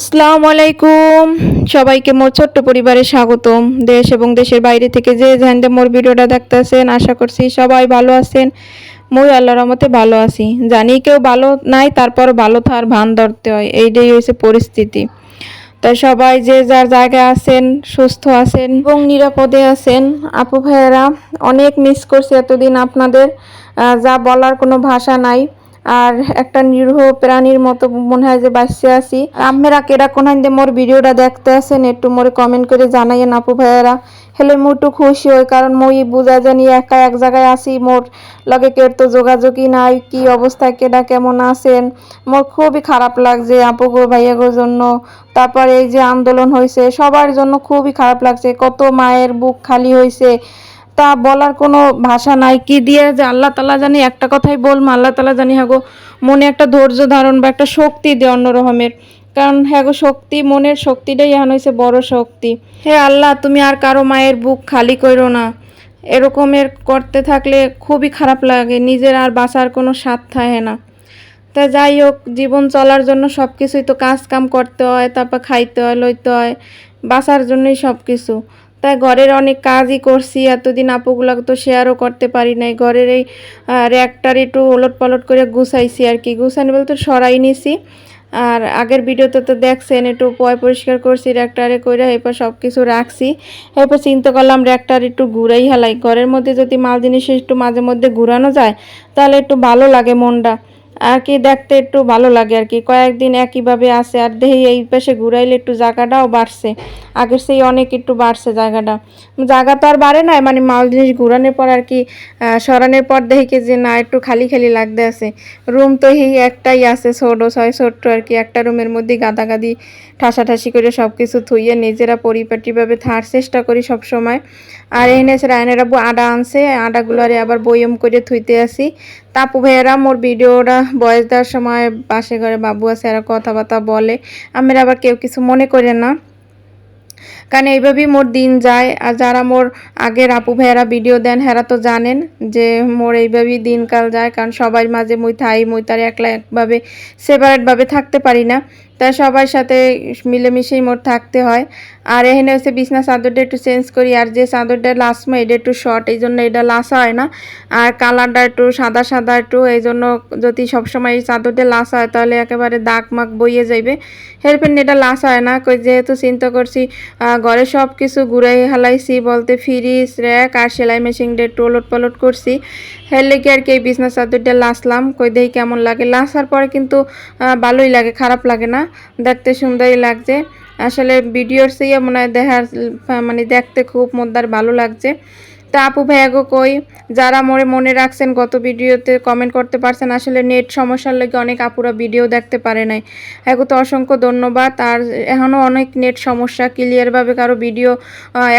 আসসালামু আলাইকুম। সবাইকে মোর ছোট্ট পরিবারে স্বাগতম। দেশ এবং দেশের বাইরে থেকে যে যেখান মোর ভিডিওটা দেখতেছেন, আশা করছি সবাই ভালো আছেন। মই আল্লাহর রহমতে ভালো আছি। জানি কেউ ভালো নাই, তারপর ভালো থার ভান ধরতে হয়। এইটাই হয়েছে পরিস্থিতি। তাই সবাই যে যার জায়গায় আছেন, সুস্থ আছেন এবং নিরাপদে আছেন, আপু ভাইয়েরা, অনেক মিস করছি এতদিন আপনাদের। যা বলার কোনো ভাষা নাই। আর একটা নিরীহ প্রাণীর মতো মনে হয় যে বাঁচতে আছি। আপনারা কেডা কোন মোর ভিডিওটা দেখতে আছেন একটু মোরে কমেন্ট করে জানাইয়েন আপু ভাইয়েরা। হেলে মই একটু খুশি হই কারণ মই বুঝা জানি একা এক জায়গায় আছি, মোর লগে কেউ তো যোগাযোগই নাই, কি অবস্থায় কেডা কেমন আছেন? মোর খুবই খারাপ লাগছে আপু গো ভাইয়া গোর জন্য। তারপর এই যে আন্দোলন হয়েছে সবার জন্য খুবই খারাপ লাগছে, কত মায়ের বুক খালি হয়েছে তা বলার কোনো ভাষা নাই। কি দিয়ে যে আল্লাহ তালা জানি একটা কথাই বলব আল্লাহ তালা জানি হ্যাঁ গো, মনে একটা ধৈর্য ধারণ বা একটা শক্তি দেয় অন্য রকমের। কারণ হ্যাঁ গো, শক্তি, মনের শক্তিটাই এখন হয়েছে বড় শক্তি। হে আল্লাহ, তুমি আর কারও মায়ের বুক খালি করো না। এরকমের করতে থাকলে খুবই খারাপ লাগে, নিজের আর বাঁচার কোনো স্বাদ থাকে না। তা যাই হোক, জীবন চলার জন্য সব কিছুই তো কাজ কাম করতে হয়, তারপর খাইতে হয়, লইতে হয়, বাঁচার জন্যই সব কিছু তাই ঘরের অনেক কাজই করছি। এতদিন আপুগুলো তো শেয়ারও করতে পারি নাই। ঘরের এই র্যাকটার একটু ওলট পালট করে গুছাইছি আর কি। গুছানি বলতে সরাই নিছি। আর আগের ভিডিওতে তো দেখছেন, একটু পয় পরিষ্কার করছি র্যাকটারে করে এরপর সব কিছু রাখছি। এরপর চিন্তা করলাম র্যাকটার একটু ঘুরাই হেলাই। ঘরের মধ্যে যদি মাল জিনিস একটু মাঝে মধ্যে ঘুরানো যায়, তাহলে একটু ভালো লাগে মনটা। আর কি দেখতে একটু ভালো লাগে আর কি। কয়েকদিন একইভাবে আছে আর দেখি এই পাশে ঘুরাইলে একটু জায়গাটাও বাড়ছে। আগের সেই অনেক একটু বাড়ছে জায়গাটা। জায়গা তো আর বাড়ে নাই মানে মাল জিনিস ঘুরানোর পর আর কি সরানোর পর দেখি কি যে না, একটু খালি খালি লাগতে আছে। রুম তো এই একটাই আছে, ছোটো, ছয় ছোট্ট আর কি, একটা রুমের মধ্যে গাদাগাদি, ঠাসাঠাসি করে সব কিছু থুইয়ে নিজেরা পরিপাটিভাবে থার চেষ্টা করি সব সময় আর এনে রায়নের আব্বু আডা আনছে, আডাগুলো আরে আবার বয়ম করে থুইতে আসি। তাপু ভাইয়েরা, মোর ভিডিওটা বয়স দেওয়ার সময় পাশে ঘরে বাবু আছে, এরা কথাবার্তা বলে। আমরা আবার কেউ কিছু মনে করে না। কারণ এইভাবেই মোর দিন যায়। আর যারা মোর আগের আপু ভাইয়েরা ভিডিও দেন, হেরা তো জানেন যে মোর এইভাবেই দিনকাল যায়। কারণ সবাই মাঝে মুই থাই, মুই তার একলা একভাবে সেপারেটভাবে থাকতে পারি না। তাই সবার সাথে মিলেমিশেই মোট থাকতে হয়। আর এখানে হচ্ছে বিছনা চাদরটা একটু চেঞ্জ করি, আর যে চাদরটা লাসমো এটা একটু শর্ট এই জন্য এটা লাসা হয় না। আর কালারটা একটু সাদা সাদা একটু, এই জন্য যদি সবসময় এই চাদরটা লাসা হয় তাহলে একেবারে দাগ মাগ বইয়ে যাইবে। হেরপেন এটা লাসা হয় না যেহেতু চিন্তা করছি ঘরে সব কিছু ঘুরাই হালাইছি বলতে ফ্রিজ র্যাক আর সেলাই মেশিনটা একটু ওলট পালট করছি। হের লেগে আর কি এই বিছনা চাদরটা লাসলাম কই দেখি কেমন লাগে। লাসার পরে কিন্তু ভালোই লাগে, খারাপ লাগে না। দেখতে সুন্দরই লাগছে। আসলে ভিডিওর সেই মনে হয় দেখার মানে দেখতে খুব মোদ্দার ভালো লাগছে। তা আপু ভাইয়াগো কই? যারা মনে মনে রাখছেন গত ভিডিওতে কমেন্ট করতে পারছেন, আসলে নেট সমস্যার লেগে অনেক আপুরা ভিডিও দেখতে পারে নাই। এগো তো অসংখ্য ধন্যবাদ। আর এখনও অনেক নেট সমস্যা ক্লিয়ারভাবে কারও ভিডিও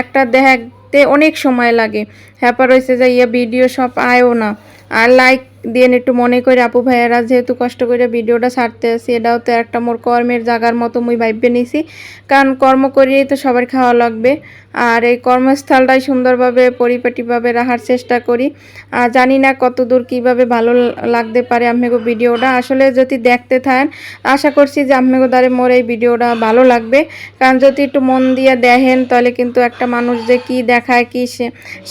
একটা দেখতে অনেক সময় লাগে। হ্যাপার হয়েছে যে ইয়ে ভিডিও সব আয়ও না। আর লাইক দিয়ে একটু মনে করে আপু ভাইয়ারা যেহেতু কষ্ট করে ভিডিওটা ছাড়তে আসি এটাও তো একটা মোর কর্মের জায়গার মতো মুই ভাইবে নিছি। কারণ কর্ম করিয়েই তো সবার খাওয়া লাগবে। আর এই কর্মস্থলটাই সুন্দরভাবে, পরিপাটিভাবে রাখার চেষ্টা করি। জানি না কত দূর কীভাবে ভালো লাগতে পারে আমেগো ভিডিওটা। আসলে যদি দেখতে থাকেন, আশা করছি যে আমেগো দ্বারে মোর এই ভিডিওটা ভালো লাগবে। কারণ যদি একটু মন দিয়ে দেখেন, তাহলে কিন্তু একটা মানুষ যে কি দেখায়, কী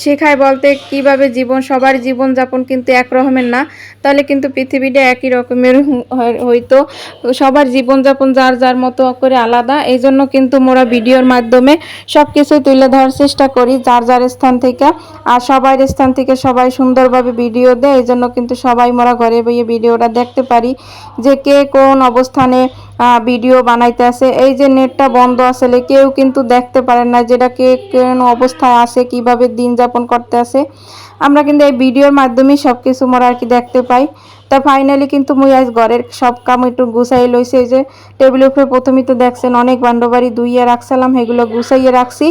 শেখায় বলতে কীভাবে জীবন, সবার জীবন যাপন কিন্তু এক রকমের না। তাহলে কিন্তু পৃথিবীটা একই রকমের হ- হয়তো। সবার জীবনযাপন যার যার মতো করে আলাদা। এই জন্য কিন্তু মোরা ভিডিওর মাধ্যমে সব কিছু তুলে ধরার চেষ্টা করি যার যার স্থান থেকে। আর সবার স্থান থেকে সবাই সুন্দরভাবে ভিডিও দেয় এই জন্য কিন্তু সবাই মোরা ঘরে বইয়ে ভিডিওটা দেখতে পারি যে কে কোন অবস্থানে ভিডিও বানাইতে আছে। এই যে নেটটা বন্ধ আসলে কেউ কিন্তু দেখতে পারে না যেটা কে কোন অবস্থায় আছে, কীভাবে দিন যাপন করতে আছে। আমরা কিন্তু এই ভিডিওর মাধ্যমেই সব কিছু মোরা আর কি দেখতে পাই। তা ফাইনালি কিন্তু মুই আজ ঘরের সব কাম একটু গুছাই লইছে যে টেবিলের উপরে প্রথমেই তো দেখছেন অনেক বান্ডবাড়ি দুইয়ে রাখছিলাম সেগুলো গুছাইয়ে রাখছি।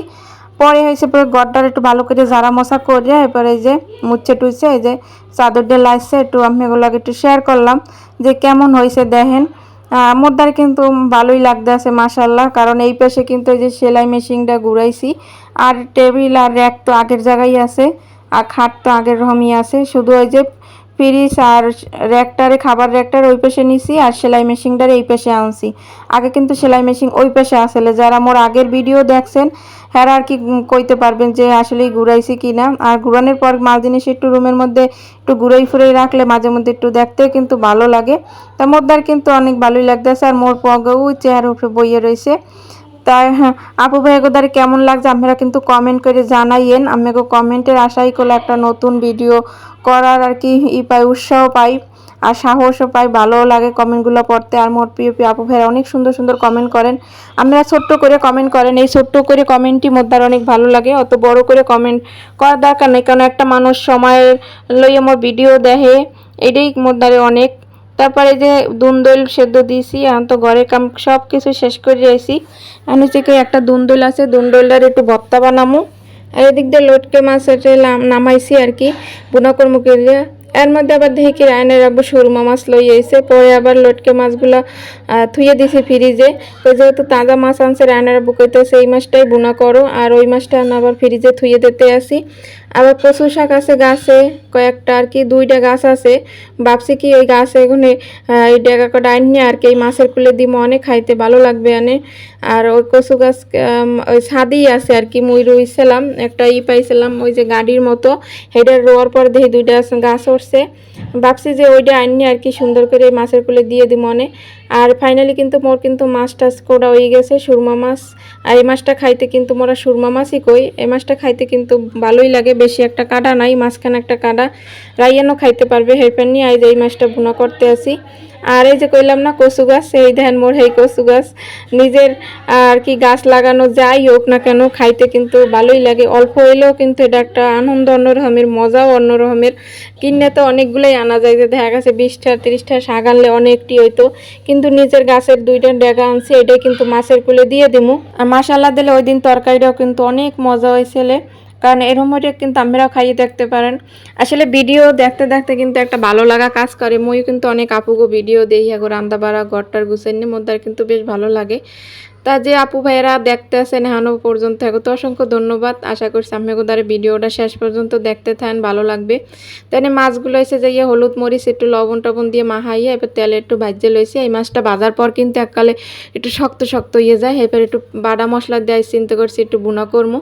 পরে হয়েছে পরে গড়টার একটু ভালো করে জারা মশা করে এরপরে এই যে মুচ্ছে টুচ্ছে এই যে চাদর দিয়ে লাইছে, একটু আমি এগুলোকে একটু শেয়ার করলাম, যে কেমন হয়েছে দেখেন। মোদ্দার কিন্তু ভালোই লাগতে আছে মাসাল্লাহ কারণ এই পাশে কিন্তু এই যে সেলাই মেশিনটা ঘুরাইছি, আর টেবিল আর র্যাক তো আগের জায়গায় আছে। আর খাট তো আগের রকমই আছে। শুধু ওই যে ফ্রিজ আর র্যাকটারে, খাবার র্যাকটার ওই পাশে নিছি আর সেলাই মেশিনটারে এই পাশে আনছি। আগে কিন্তু সেলাই মেশিন ওই পাশে আসলে। যারা মোর আগের ভিডিও দেখছেন হ্যাঁ আর কি কইতে পারবেন যে আসলে ঘুরাইছি কি না। আর ঘুরানোর পর মাল জিনিস একটু রুমের মধ্যে একটু ঘুরাই ফুরাই রাখলে মাঝে মধ্যে একটু দেখতে কিন্তু ভালো লাগে। তা মোরদার কিন্তু অনেক ভালোই লাগতেছে। আর মোর পগেও চেয়ার উপরে বইয়ে রয়েছে তাই হ্যাঁ আপু ভাই, এগোদার কেমন লাগছে? আপনারা কিন্তু কমেন্ট করে জানাইয়েন। আমি কমেন্টের আশাই করলে একটা নতুন ভিডিও করার আর কি ই পাই, উৎসাহ পাই আর সাহসও পাই, ভালোও লাগে কমেন্টগুলো পড়তে। আর মোট প্রিয় প্রিয় আপু ভাইরা অনেক সুন্দর সুন্দর কমেন্ট করেন। আপনারা ছোট্ট করে কমেন্ট করেন, এই ছোট্ট করে কমেন্টই মোদ্দার অনেক ভালো লাগে। অত বড় করে কমেন্ট করার দরকার নেই কারণ একটা মানুষ সময়ের লইয়া মোর ভিডিও দেখে, এটাই মোদ্দারে অনেক তারপরে যে দুন্দল সেদ্ধ দিয়েছি, এখন তো ঘরের কাম সব কিছু শেষ করে যাইছি এখন হচ্ছে কি একটা দুন্দল আছে, দুন্দলটার একটু ভর্তা বানামু। আর এদিক দিয়ে লটকে মাছ এটা নামাইছি আর কি বুনা দিয়ে। এর মধ্যে আবার দেখি কি রায়না রাখব সুরমা মাছ লই আইছে, পরে আবার লটকে মাছগুলা থুয়ে দিছি ফ্রিজে। তো যেহেতু তাজা মাছ আনছে রায়না রাখব কইতেছে, এই মাছটাই বুনা করো। আর ওই মাছটা আবার ফ্রিজে থুয়ে দিতে আসি। আবার কচু শাক আছে, গাছে কয়েকটা আর কি, দুইটা গাছ আছে। ভাবছি কি ওই গাছে এখানে এই ডেকা কটা আইনি আর কি, এই মাছের কুলে দিমো, অনেক খাইতে ভালো লাগবে আনে আর ওই কচু গাছ ওই ছাদেই আছে আর কি, মুই রুইছিলাম, একটা ই পাইছিলাম, ওই যে গাড়ির মতো। হেডে রোয়ার পর দেখি দুইটা গাছ উঠছে। ভাবছি যে ওইটা আইনি আর কি, সুন্দর করে এই মাছের কুলে দিয়ে দিব মনে আর ফাইনালি কিন্তু মোর কিন্তু মাছ টাছ কোটা হয়ে গেছে, সুরমা মাছ। আর এই মাছটা খাইতে কিন্তু মোরা সুরমা মাছই কই, এই মাছটা খাইতে কিন্তু ভালোই লাগে বেশি একটা কাটা নাই, মাঝখানে একটা কাটা রাইয়ানও খাইতে পারবে হেরপেন নিয়ে আজ এই মাছটা ভুনা করতে আসি। আর এই যে কইলাম না, কচু গাছ, এই ধ্যান মোর, এই কচু গাছ। নিজের আর কি গাছ লাগানো যাই হোক না কেন, খাইতে কিন্তু ভালোই লাগে। অল্প হইলেও কিন্তু এটা একটা আনন্দ, অন্যরকমের মজাও অন্যরকমের। কিনে তো অনেকগুলোই আনা যায়, যে দেখা গেছে বিশটা, তিরিশটা শাক আনলে অনেকটি হইতো। কিন্তু নিজের গাছের দুইটা ডেগা আনছি, এটাই কিন্তু মাছের কুলে দিয়ে দিমু। আর মাসাল্লা দিলে ওই দিন তরকারিটাও কিন্তু অনেক মজা হয়েছিল। কারণ মধ্যে কিন্তু আপনারাও খাইয়ে দেখতে পারেন। আসলে ভিডিও দেখতে দেখতে কিন্তু একটা ভালো লাগা কাজ করে। মই কিন্তু অনেক আপুগো ভিডিও দেই আগো রান্না বাড়া ঘরটার গুছাইনি মধ্যে কিন্তু বেশ ভালো লাগে। তা যে আপু ভাইয়েরা দেখতে আছেন এখনও পর্যন্ত এখন তো অসংখ্য ধন্যবাদ। আশা করছি আমি ওদের ভিডিওটা শেষ পর্যন্ত দেখতে থাকেন, ভালো লাগবে। তাই মাছগুলো এসে যাইয়া হলুদ মরিচ, একটু লবণ টবণ দিয়ে মাহাইয়া এবার তেলে একটু ভাজ্যে লইছে। এই মাছটা বাজার পর কিন্তু এককালে একটু শক্ত শক্ত হয়ে যায় এবার একটু বাটা মশলা দিয়ে চিন্তা করছি, একটু বুনা করব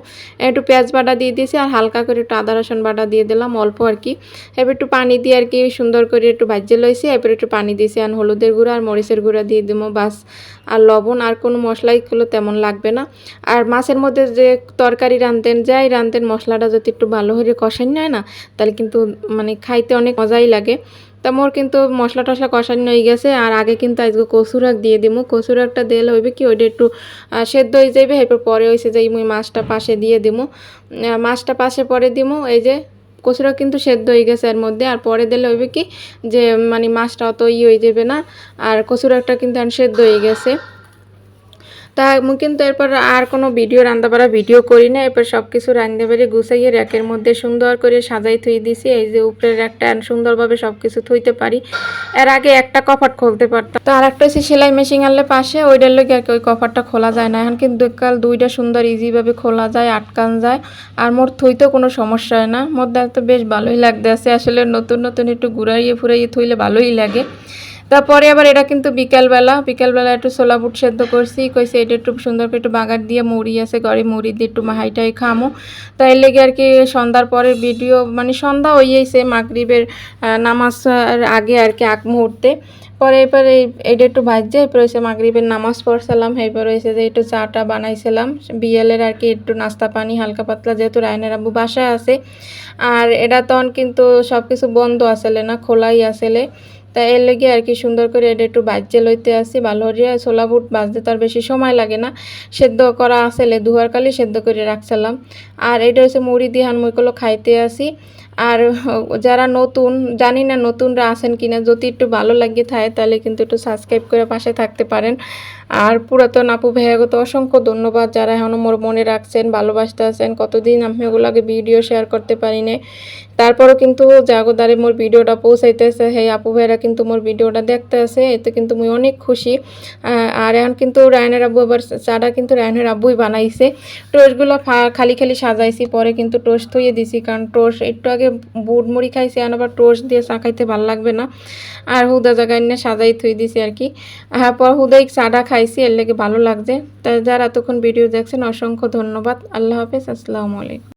একটু পেঁয়াজ বাটা দিয়ে দিয়েছি, আর হালকা করে একটু আদা, রসুন বাটা দিয়ে দিলাম, অল্প আর কি। এবার একটু পানি দিয়ে আর কি সুন্দর করে একটু ভাজ্যে লইছি এবার একটু পানি দিয়েছি, আর হলুদের গুঁড়া আর মরিচের গুঁড়া দিয়ে দিব বাস আর লবণ আর কোনো মশলাইগুলো তেমন লাগবে না। আর মাছের মধ্যে যে তরকারি রাঁধতেন যাই রাঁধতেন মশলাটা যদি একটু ভালো করে কষান নেয় না তাহলে কিন্তু মানে খাইতে অনেক মজাই লাগে। তা মোর কিন্তু মশলা টশলা কষানো হয়ে গেছে আর আগে কিন্তু আজকে কচুরাক দিয়ে দিমু। কচুরাকটা দিলে হইবে কি ওইটা একটু সেদ্ধ হয়ে যাবে এরপর পরে হয়েছে যে মুই মাছটা পাশে দিয়ে আহ, মাছটা পাশে পরে দিমু এই যে কচুরা কিন্তু সেদ্ধ হয়ে গেছে এর মধ্যে। আর পরে দিলে হইবে কি যে মানে মাছটা অত ই হয়ে যাবে না আর কচুরাকটা কিন্তু সেদ্ধ হয়ে গেছে। তা আমি কিন্তু এরপর আর কোনো ভিডিও রান্না বাড়া ভিডিও করি না। এরপর সব কিছু রান্না বেড়ে গুছাইয়ে র্যাকের মধ্যে সুন্দর করে সাজাই থুই দিছি। এই যে উপরের র্যাকটা সুন্দরভাবে সব কিছু থুইতে পারি। এর আগে একটা কপাট খুলতে পারতাম। তো আর একটা হচ্ছে সেলাই মেশিন আনলে পাশে, ওইটার লোক আর ওই কপারটা খোলা যায় না। এখন কিন্তু কাল দুইটা সুন্দর ইজিভাবে খোলা যায়, আটকান যায়। আর মোর থইতেও কোনো সমস্যা হয় না। মধ্যে তো বেশ ভালোই লাগতে আছে আসলে নতুন নতুন একটু ঘুরাইয়ে ফুরাইয়ে থুইলে ভালোই লাগে। তারপরে আবার এটা কিন্তু বিকালবেলা বিকালবেলা একটু ছোলা বুট সেদ্ধ করছি। কইছে এটা একটু সুন্দর করে একটু বাগার দিয়ে মুড়ি আছে, ঘরে মুড়ি দিয়ে একটু মাহাইটাই খামো। তাই লেগে আর কি সন্ধ্যার পরের ভিডিও মানে সন্ধ্যা হইয়েছে মাগরিবের নামাজ আগে আর কি আগ মুহূর্তে। পরে এবার এই, এটা একটু ভাজছে, এরপর হয়েছে মাগরিবের নামাজ পড়ছিলাম। এরপর হয়েছে যে একটু চাটা বানাইছিলাম। বিয়েলের আর কি একটু নাস্তা পানি, হালকা পাতলা, যেহেতু রায়নের আব্বু বাসায় আছে। আর এটা তখন কিন্তু সব কিছু বন্ধ আসলে না, খোলাই আসলে। তা এর লেগে আর কি সুন্দর করে এটা একটু বাজ্যে লইতে আসি, ভালো হরিয়া, ছোলা বুট বাজতে তার বেশি সময় লাগে না। সেদ্ধ করা আসলে দুহার কালি সেদ্ধ করে রাখছিলাম। আর এটা হচ্ছে মুড়ি দিহান হান মুইগুলো খাইতে আসি। আর যারা নতুন, জানি না নতুনরা আছেন কিনা, যদি একটু ভালো লাগে থাকে তাহলে কিন্তু একটু সাবস্ক্রাইব করে পাশে থাকতে পারেন। আর পুরাতন আপু ভাইয়াগত অসংখ্য ধন্যবাদ যারা এখনও মোর মনে রাখছেন, ভালোবাসতে আছেন। কতদিন আমি ওগুলোকে ভিডিও শেয়ার করতে পারি না তারপরও কিন্তু জাগোদারে মোর ভিডিওটা পৌঁছাইতেছে। সেই আপু ভাইরা কিন্তু মোর ভিডিওটা দেখতে আছে এতে কিন্তু মুই অনেক খুশি। আর এখন কিন্তু রায়নের আব্বু আবার চাটা কিন্তু রায়নের আব্বুই বানাইছে। টোস্টগুলো খালি খালি সাজাইছি, পরে কিন্তু টোস্ট থইয়ে দিছি, কারণ টোস্ট একটু আগে বুট মুড়ি খাইছি, এখন আবার টোস্ট দিয়ে চা খাইতে ভালো লাগবে না। আর হুদা জায়গায় নিয়ে সাজাই থই দিছি আর কি। পর হুদাই চাটা খাইছি, এর লেগে ভালো লাগছে। তা যারা এতক্ষণ ভিডিও দেখছেন, অসংখ্য ধন্যবাদ। আল্লাহ হাফেজ, আসসালামু আলাইকুম।